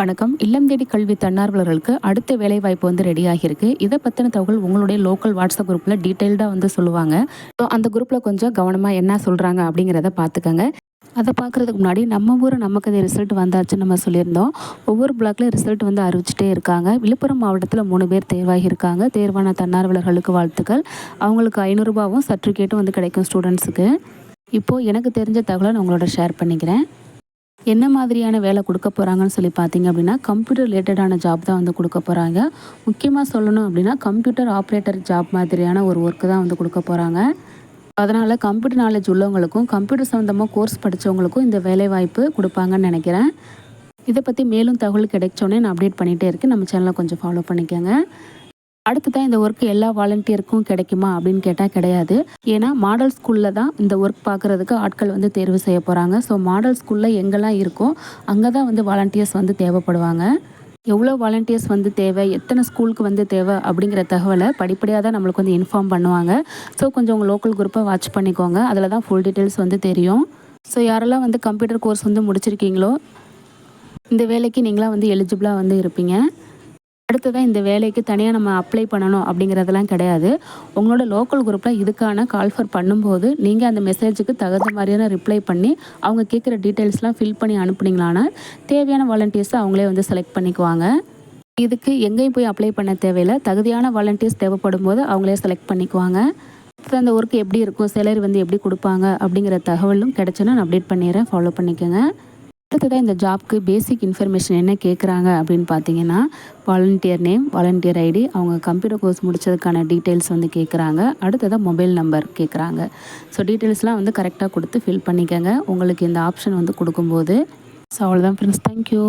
வணக்கம். இல்லம் தேடி கல்வி தன்னார்வலர்களுக்கு அடுத்த வேலைவாய்ப்பு வந்து ரெடி ஆகியிருக்கு இதை பற்றின தகவல் உங்களுடைய லோக்கல் வாட்ஸ்அப் குரூப்பில் டீட்டெயில்டாக வந்து சொல்லுவாங்க. ஸோ அந்த குரூப்பில் கொஞ்சம் கவனமாக என்ன சொல்கிறாங்க அப்படிங்கிறத பார்த்துக்கங்க அதை பார்க்குறதுக்கு முன்னாடி நம்ம ஊர் நமக்கு அது ரிசல்ட் வந்தாச்சுன்னு நம்ம சொல்லியிருந்தோம். ஒவ்வொரு பிளாக்லேயும் ரிசல்ட் வந்து அறிவிச்சிட்டே இருக்காங்க. விழுப்புரம் மாவட்டத்தில் மூணு பேர் தேர்வாகியிருக்காங்க. தேர்வான தன்னார்வலர்களுக்கு வாழ்த்துக்கள். அவங்களுக்கு ஐநூறுரூபாவும் சர்டிஃபிகேட்டும் வந்து கிடைக்கும் ஸ்டூடெண்ட்ஸுக்கு இப்போது எனக்கு தெரிஞ்ச தகவலை நான் உங்களோட ஷேர் பண்ணிக்கிறேன். என்ன மாதிரியான வேலை கொடுக்க போகிறாங்கன்னு சொல்லி பார்த்தீங்க அப்படின்னா கம்ப்யூட்டர் ரிலேட்டடான ஜாப் தான் வந்து கொடுக்க போகிறாங்க முக்கியமாக சொல்லணும் அப்படின்னா கம்ப்யூட்டர் ஆப்ரேட்டர் ஜாப் மாதிரியான ஒரு ஒர்க்கு தான் வந்து கொடுக்க போகிறாங்க அதனால் கம்ப்யூட்டர் நாலேஜ் உள்ளவங்களுக்கும் கம்ப்யூட்டர் சம்மந்தமாக கோர்ஸ் படித்தவங்களுக்கும் இந்த வேலைவாய்ப்பு கொடுப்பாங்கன்னு நினைக்கிறேன். இதை பற்றி மேலும் தகவல் கிடைச்சோன்னே நான் அப்டேட் பண்ணிகிட்டே இருக்கேன். நம்ம சேனலை கொஞ்சம் ஃபாலோ பண்ணிக்கோங்க. அடுத்து தான் இந்த ஒர்க் எல்லா வாலண்டியருக்கும் கிடைக்குமா அப்படின்னு கேட்டால் கிடையாது. ஏன்னா மாடல் ஸ்கூலில் தான் இந்த ஒர்க் பார்க்குறதுக்கு ஆட்கள் வந்து தேர்வு செய்ய போகிறாங்க ஸோ மாடல் ஸ்கூலில் எங்கெல்லாம் இருக்கோ அங்கே தான் வந்து வாலண்டியர்ஸ் வந்து தேவைப்படுவாங்க. எவ்வளோ வாலண்டியர்ஸ் வந்து தேவை எத்தனை ஸ்கூலுக்கு வந்து தேவை அப்படிங்கிற தகவலை படிப்படியாக தான் நம்மளுக்கு வந்து இன்ஃபார்ம் பண்ணுவாங்க. ஸோ கொஞ்சம் உங்கள் லோக்கல் குரூப்பை வாட்ச் பண்ணிக்கோங்க. அதில் தான் ஃபுல் டீட்டெயில்ஸ் வந்து தெரியும். ஸோ யாரெல்லாம் வந்து கம்ப்யூட்டர் கோர்ஸ் வந்து முடிச்சிருக்கீங்களோ இந்த வேலைக்கு நீங்களாம் வந்து எலிஜிபிளாக வந்து இருப்பீங்க. அடுத்ததான் இந்த வேலைக்கு தனியாக நம்ம அப்ளை பண்ணணும் அப்படிங்கிறதெல்லாம் கிடையாது. உங்களோட லோக்கல் குரூப்பில் இதுக்கான கால்ஃபர் பண்ணும்போது நீங்கள் அந்த மெசேஜுக்கு தகுந்த மாதிரியான ரிப்ளை பண்ணி அவங்க கேட்குற டீட்டெயில்ஸ்லாம் ஃபில் பண்ணி அனுப்புனீங்களான்னா தேவையான வாலண்டியர்ஸை அவங்களே வந்து செலக்ட் பண்ணிக்குவாங்க. இதுக்கு எங்கேயும் போய் அப்ளை பண்ண தேவையில்லை. தகுதியான வாலண்டியர்ஸ் தேவைப்படும் போது அவங்களே செலக்ட் பண்ணிக்குவாங்க. அந்த ஒர்க் எப்படி இருக்கும் சேலரி வந்து எப்படி கொடுப்பாங்க அப்படிங்கிற தகவலும் கிடச்சுன்னா நான் அப்டேட் பண்ணிடுறேன். ஃபாலோ பண்ணிக்கோங்க. அடுத்ததாக இந்த ஜாப்க்கு பேசிக் இன்ஃபர்மேஷன் என்ன கேட்குறாங்க அப்படின்னு பார்த்தீங்கன்னா வாலண்டியர் நேம் வாலண்டியர் ஐடி அவங்க கம்ப்யூட்டர் கோர்ஸ் முடித்ததுக்கான டீட்டெயில்ஸ் வந்து கேட்குறாங்க அடுத்ததாக மொபைல் நம்பர் கேட்குறாங்க ஸோ டீட்டெயில்ஸ்லாம் வந்து கரெக்டாக கொடுத்து ஃபில் பண்ணிக்கோங்க. உங்களுக்கு இந்த ஆப்ஷன் வந்து கொடுக்கும்போது. ஸோ அவ்வளோதான் ஃப்ரெண்ட்ஸ் தேங்க்யூ